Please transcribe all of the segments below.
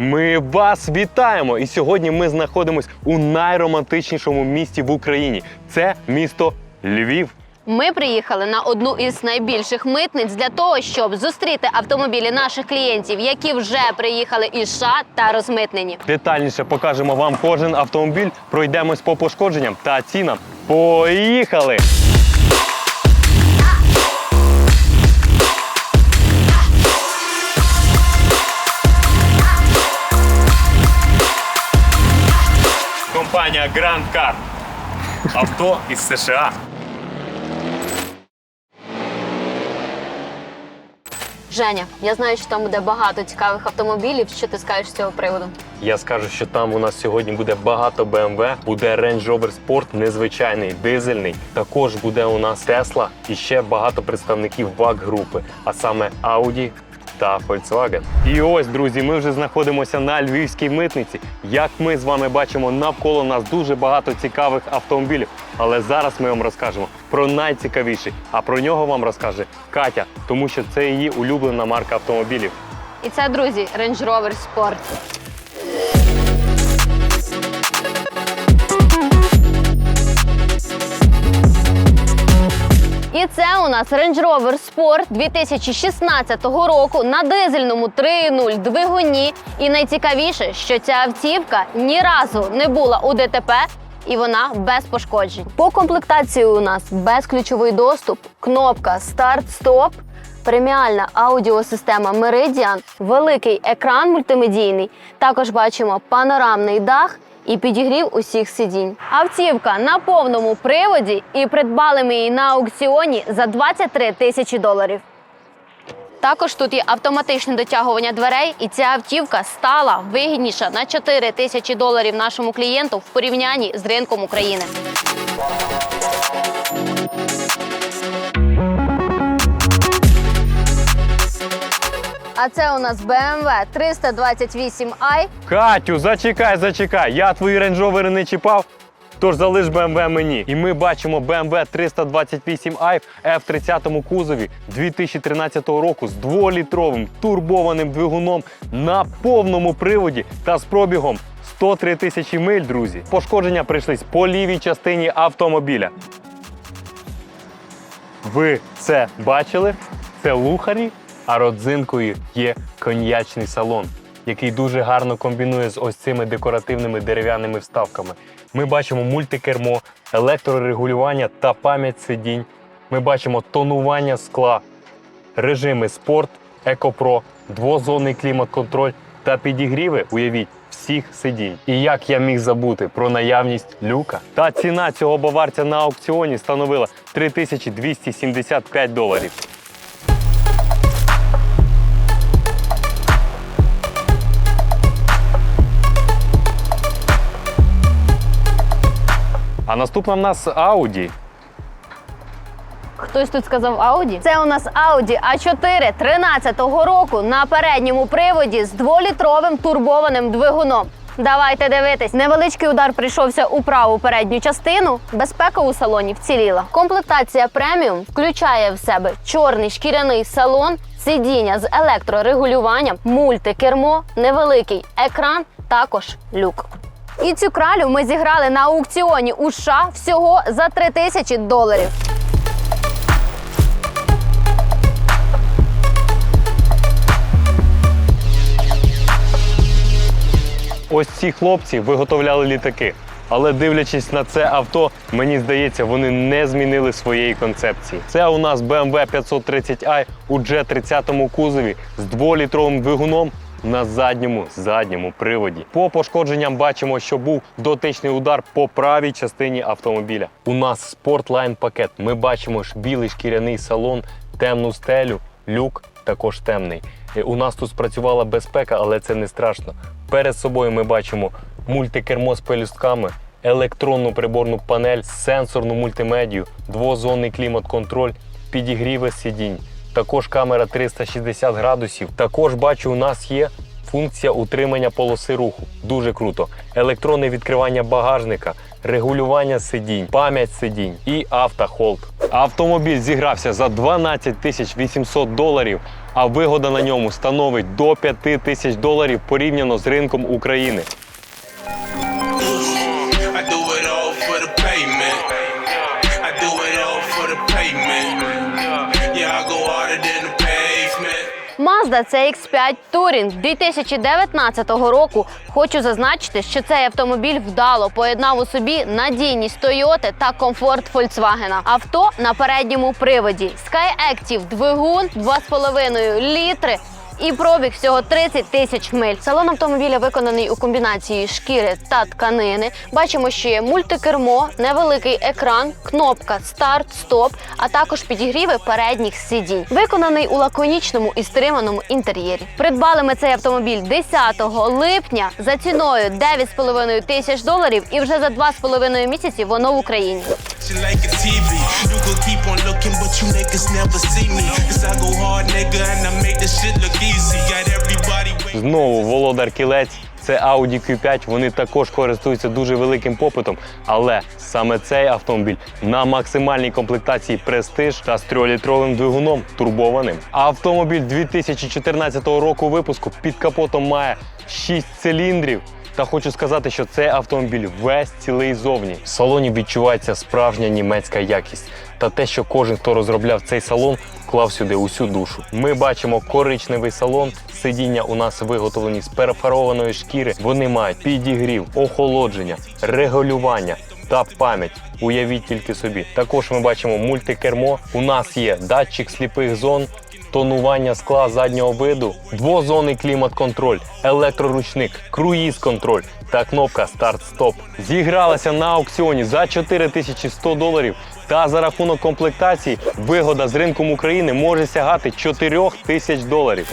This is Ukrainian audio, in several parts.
Ми вас вітаємо! І сьогодні ми знаходимось у найромантичнішому місті в Україні. Це місто Львів. Ми приїхали на одну із найбільших митниць для того, щоб зустріти автомобілі наших клієнтів, які вже приїхали із США та розмитнені. Детальніше покажемо вам кожен автомобіль, пройдемось по пошкодженням та цінам. Поїхали! Grand Car. Авто із США. Женя, я знаю, що там буде багато цікавих автомобілів. Що ти скажеш з цього приводу? Я скажу, що там у нас сьогодні буде багато BMW, буде Range Rover Sport незвичайний, дизельний. Також буде у нас Tesla і ще багато представників VAG групи, а саме Audi та Volkswagen. І ось, друзі, ми вже знаходимося на львівській митниці. Як ми з вами бачимо, навколо нас дуже багато цікавих автомобілів. Але зараз ми вам розкажемо про найцікавіший. А про нього вам розкаже Катя, тому що це її улюблена марка автомобілів. І це, друзі, Range Rover Sport. І це у нас Range Rover Sport 2016 року на дизельному 3.0 двигуні. І найцікавіше, що ця автівка ні разу не була у ДТП. І вона без пошкоджень. По комплектації у нас безключовий доступ, кнопка старт-стоп, преміальна аудіосистема Meridian, великий екран мультимедійний. Також бачимо панорамний дах і підігрів усіх сидінь. Автівка на повному приводі і придбали ми її на аукціоні за 23 тисячі доларів. Також тут є автоматичне дотягування дверей, і ця автівка стала вигідніша на 4 тисячі доларів нашому клієнту в порівнянні з ринком України. А це у нас BMW 328i. Катю, зачекай, зачекай. Я твої рейнджовери не чіпав. Тож залиш BMW мені. І ми бачимо BMW 328i в F30 кузові 2013 року з 2-літровим турбованим двигуном на повному приводі та з пробігом 103 тисячі миль, друзі. Пошкодження прийшлись по лівій частині автомобіля. Ви це бачили? Це лухарі, а родзинкою є коньячний салон, який дуже гарно комбінує з ось цими декоративними дерев'яними вставками. Ми бачимо мультикермо, електрорегулювання та пам'ять сидінь. Ми бачимо тонування скла, режими спорт, екопро, двозонний клімат-контроль та підігріви, уявіть, всіх сидінь. І як я міг забути про наявність люка? Та ціна цього баварця на аукціоні становила 3275 доларів. А наступна в нас Audi. Хтось тут сказав Audi? Це у нас Audi A4 13-го року на передньому приводі з дволітровим турбованим двигуном. Давайте дивитись. Невеличкий удар прийшовся у праву передню частину. Безпека у салоні вціліла. Комплектація преміум включає в себе чорний шкіряний салон, сидіння з електрорегулюванням, мультикермо, невеликий екран, також люк. І цю кралю ми зіграли на аукціоні у США всього за 3 тисячі доларів. Ось ці хлопці виготовляли літаки. Але дивлячись на це авто, мені здається, вони не змінили своєї концепції. Це у нас BMW 530i у G30 кузові з 2-літровим двигуном на задньому задньому приводі. По пошкодженням бачимо, що був дотичний удар по правій частині автомобіля. У нас спортлайн пакет. Ми бачимо ж білий шкіряний салон, темну стелю, люк також темний. Е, У нас тут спрацювала безпека, але це не страшно. Перед собою ми бачимо мультикермо з пелюстками, електронну приборну панель, сенсорну мультимедію, двозонний клімат-контроль, підігріви сидінь. Також камера 360 градусів. Також бачу, у нас є функція утримання полоси руху. Дуже круто. Електронне відкривання багажника, регулювання сидінь, пам'ять сидінь і автохолд. Автомобіль зігрався за 12 тисяч 800 доларів. а вигода на ньому становить до 5 тисяч доларів порівняно з ринком України. Mazda CX-5 Touring 2019 року. Хочу зазначити, що цей автомобіль вдало поєднав у собі надійність Toyota та комфорт Volkswagen. Авто на передньому приводі. Skyactiv двигун 2,5 літри. І пробіг всього 30 тисяч миль. Салон автомобіля виконаний у комбінації шкіри та тканини. Бачимо, що є мультикермо, невеликий екран, кнопка старт-стоп, а також підігріви передніх сидінь. Виконаний у лаконічному і стриманому інтер'єрі. Придбали ми цей автомобіль 10 липня за ціною 9,5 тисяч доларів, і вже за 2,5 місяці воно в Україні. Like a TV. You. Знову володар кілець. Це Audi Q5, вони також користуються дуже великим попитом, але саме цей автомобіль на максимальній комплектації престиж та з 3-літровим двигуном турбованим. Автомобіль 2014 року випуску під капотом має 6 циліндрів. Та хочу сказати, що цей автомобіль весь цілий зовні. В салоні відчувається справжня німецька якість. Та те, що кожен, хто розробляв цей салон, вклав сюди усю душу. Ми бачимо коричневий салон. Сидіння у нас виготовлені з перефарованої шкіри. Вони мають підігрів, охолодження, регулювання та пам'ять. Уявіть тільки собі. Також ми бачимо мультикермо. У нас є датчик сліпих зон. Тонування скла заднього виду, двозонний клімат-контроль, електроручник, круїз-контроль та кнопка старт-стоп. Зігралася на аукціоні за 4100 доларів. Та за рахунок комплектації вигода з ринком України може сягати 4 тисяч доларів.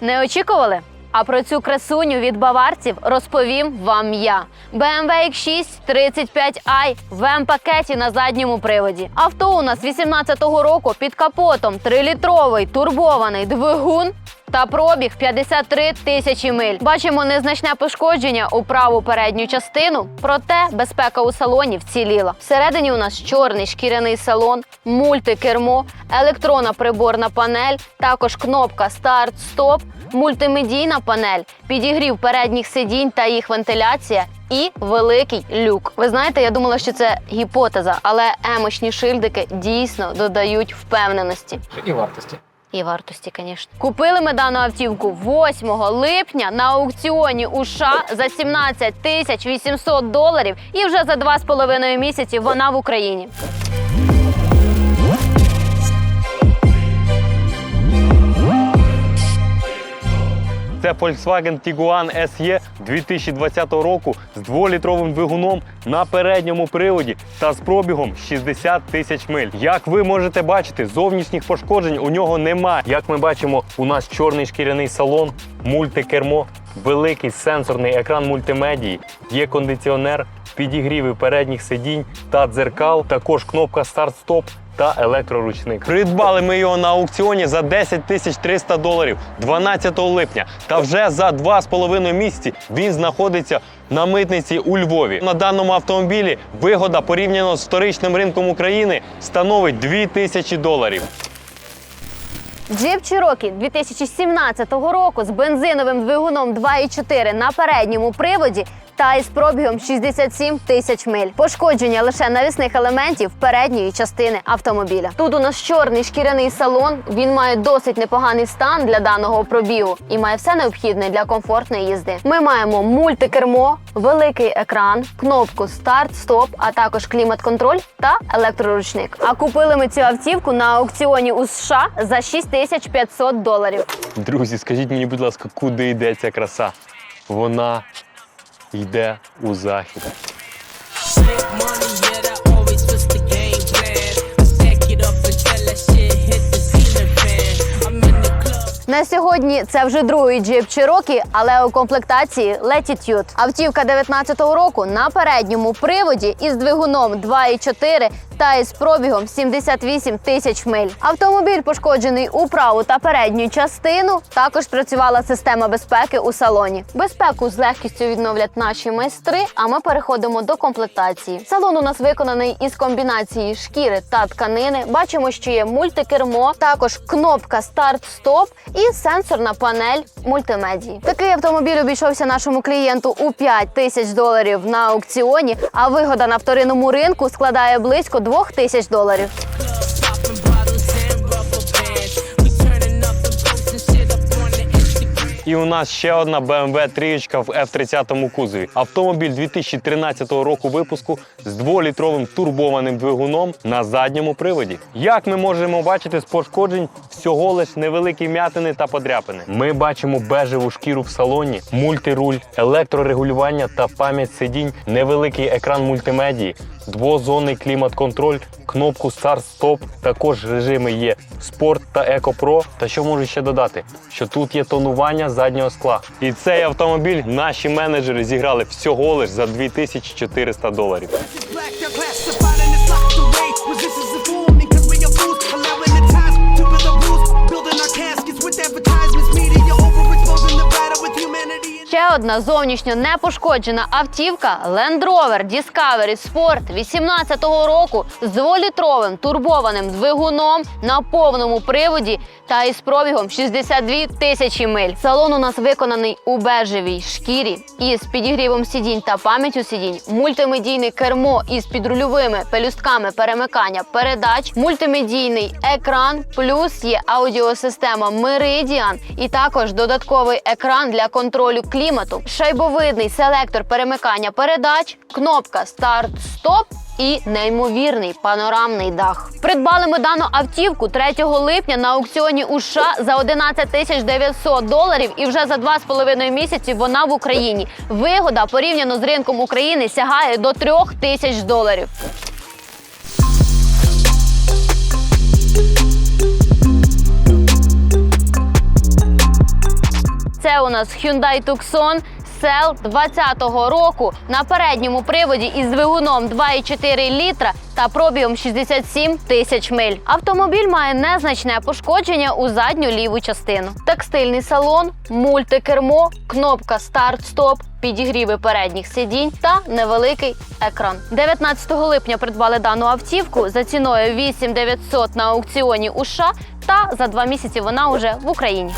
Не очікували? А про цю красуню від баварців розповім вам я. BMW X6 35i в М-пакеті на задньому приводі. Авто у нас 18-го року під капотом 3-літровий турбований двигун та пробіг 53 тисячі миль. Бачимо незначне пошкодження у праву передню частину, проте безпека у салоні вціліла. Всередині у нас чорний шкіряний салон, мультикермо, електронна приборна панель, також кнопка старт-стоп, мультимедійна панель, підігрів передніх сидінь та їх вентиляція. І великий люк. Ви знаєте, я думала, що це гіпотеза, але емочні шильдики дійсно додають впевненості. і вартості. І вартості, звісно. Купили ми дану автівку 8 липня на аукціоні у США за 17 тисяч 800 доларів, і вже за 2,5 місяці вона в Україні. Це Volkswagen Tiguan SE 2020 року з 2-літровим двигуном на передньому приводі та з пробігом 60 тисяч миль. Як ви можете бачити, зовнішніх пошкоджень у нього немає. Як ми бачимо, у нас чорний шкіряний салон, мультикермо, великий сенсорний екран мультимедії, є кондиціонер, підігріви передніх сидінь та дзеркал, також кнопка старт-стоп та електроручник. Придбали ми його на аукціоні за 10 тисяч 300 доларів 12 липня. Та вже за 2,5 місяці він знаходиться на митниці у Львові. На даному автомобілі вигода порівняно з вторичним ринком України становить 2 тисячі доларів. Джип Cherokee 2017 року з бензиновим двигуном 2,4 на передньому приводі та із пробігом 67 тисяч миль. Пошкодження лише навісних елементів передньої частини автомобіля. Тут у нас чорний шкіряний салон. Він має досить непоганий стан для даного пробігу і має все необхідне для комфортної їзди. Ми маємо мультикермо, великий екран, кнопку старт-стоп, а також клімат-контроль та електроручник. А купили ми цю автівку на аукціоні у США за 6500 доларів. Друзі, скажіть мені, будь ласка, куди йде ця краса? Вона йде у захід. На сьогодні це вже другий джип Cherokee, але у комплектації Latitude. Автівка 19-го року на передньому приводі із двигуном 2,4 та із пробігом 78 тисяч миль. Автомобіль пошкоджений у праву та передню частину. Також працювала система безпеки у салоні. Безпеку з легкістю відновлять наші майстри. А ми переходимо до комплектації. Салон у нас виконаний із комбінації шкіри та тканини. Бачимо, що є мультикермо, також кнопка старт-стоп і сенсорна панель мультимедії. Такий автомобіль обійшовся нашому клієнту у 5 тисяч доларів на аукціоні. А вигода на вторинному ринку складає близько 2 тисяч доларів. І у нас ще одна BMW трієчка в F30 кузові. Автомобіль 2013 року випуску з дволітровим турбованим двигуном на задньому приводі. Як ми можемо бачити з пошкоджень, всього лиш невеликі м'ятини та подряпини. Ми бачимо бежеву шкіру в салоні, мультируль, електрорегулювання та пам'ять сидінь, невеликий екран мультимедії, двозонний клімат-контроль, кнопку старт-стоп. Також режими є спорт та еко Pro. Та що можу ще додати? Що тут є тонування заднього скла. І цей автомобіль наші менеджери зіграли всього лиш за 2400 доларів. Humanity. зовнішньо не пошкоджена автівка Land Rover Discovery Sport 18-го року з дволітровим турбованим двигуном на повному приводі та із пробігом 62 тисячі миль. Салон у нас виконаний у бежевій шкірі із підігрівом сидінь та пам'яттю сидінь, мультимедійне кермо із підрульовими пелюстками перемикання передач, мультимедійний екран, плюс є аудіосистема Meridian і також додатковий екран для контролю клімату, шайбовидний селектор перемикання передач, кнопка старт-стоп. І неймовірний панорамний дах. Придбали ми дану автівку 3 липня на аукціоні у США за 11 тисяч 900 доларів, і вже за 2,5 місяці вона в Україні. Вигода порівняно з ринком України сягає до 3 тисяч доларів. Це у нас Hyundai Tucson Cell 20-го року на передньому приводі із двигуном 2,4 літра та пробігом 67 тисяч миль. Автомобіль має незначне пошкодження у задню ліву частину. Текстильний салон, мультикермо, кнопка старт-стоп, підігріви передніх сидінь та невеликий екран. 19 липня придбали дану автівку за ціною 8900 на аукціоні у США та за два місяці вона вже в Україні.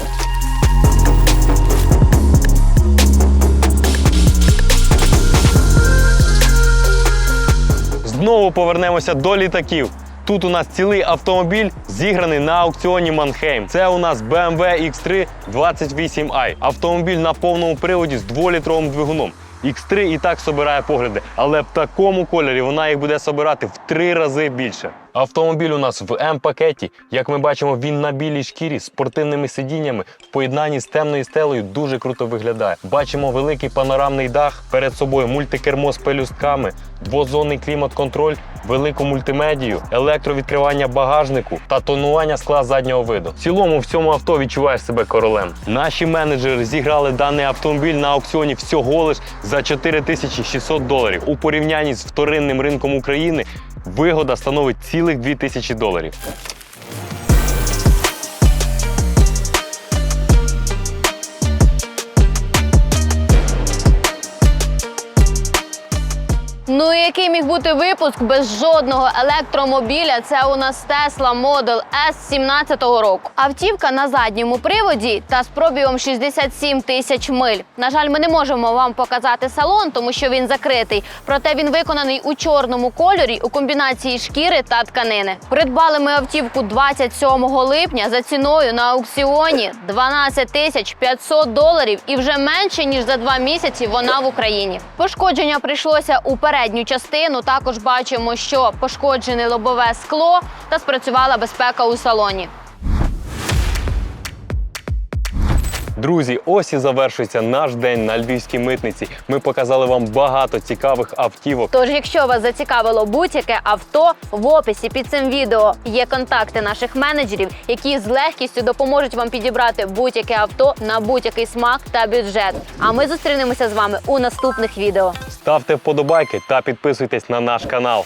Знову повернемося до літаків. Тут у нас цілий автомобіль зіграний на аукціоні Манхейм. Це у нас BMW X3 28i. Автомобіль на повному приводі з дволітровим двигуном. X3 і так собирає погляди, але в такому кольорі вона їх буде собирати в три рази більше. Автомобіль у нас в М-пакеті. Як ми бачимо, він на білій шкірі з спортивними сидіннями в поєднанні з темною стелею дуже круто виглядає. Бачимо великий панорамний дах, перед собою мультикермо з пелюстками, двозонний клімат-контроль, велику мультимедію, електровідкривання багажнику та тонування скла заднього виду. В цілому в цьому авто відчуваєш себе королем. Наші менеджери зіграли даний автомобіль на аукціоні всього лиш за 4600 доларів. У порівнянні з вторинним ринком України вигода становить цілих 2000 доларів. Який міг бути випуск без жодного електромобіля? Це у нас Tesla Model S 17-го року. Автівка на задньому приводі та з пробігом 67 тисяч миль. На жаль, ми не можемо вам показати салон, тому що він закритий. Проте він виконаний у чорному кольорі у комбінації шкіри та тканини. Придбали ми автівку 27 липня за ціною на аукціоні 12 тисяч 500 доларів і вже менше ніж за два місяці вона в Україні. Пошкодження прийшлося у передню частину. Також бачимо, що пошкоджене лобове скло та спрацювала безпека у салоні. Друзі, ось і завершується наш день на львівській митниці. Ми показали вам багато цікавих автівок. Тож, якщо вас зацікавило будь-яке авто, в описі під цим відео є контакти наших менеджерів, які з легкістю допоможуть вам підібрати будь-яке авто на будь-який смак та бюджет. А ми зустрінемося з вами у наступних відео. Ставте вподобайки та підписуйтесь на наш канал.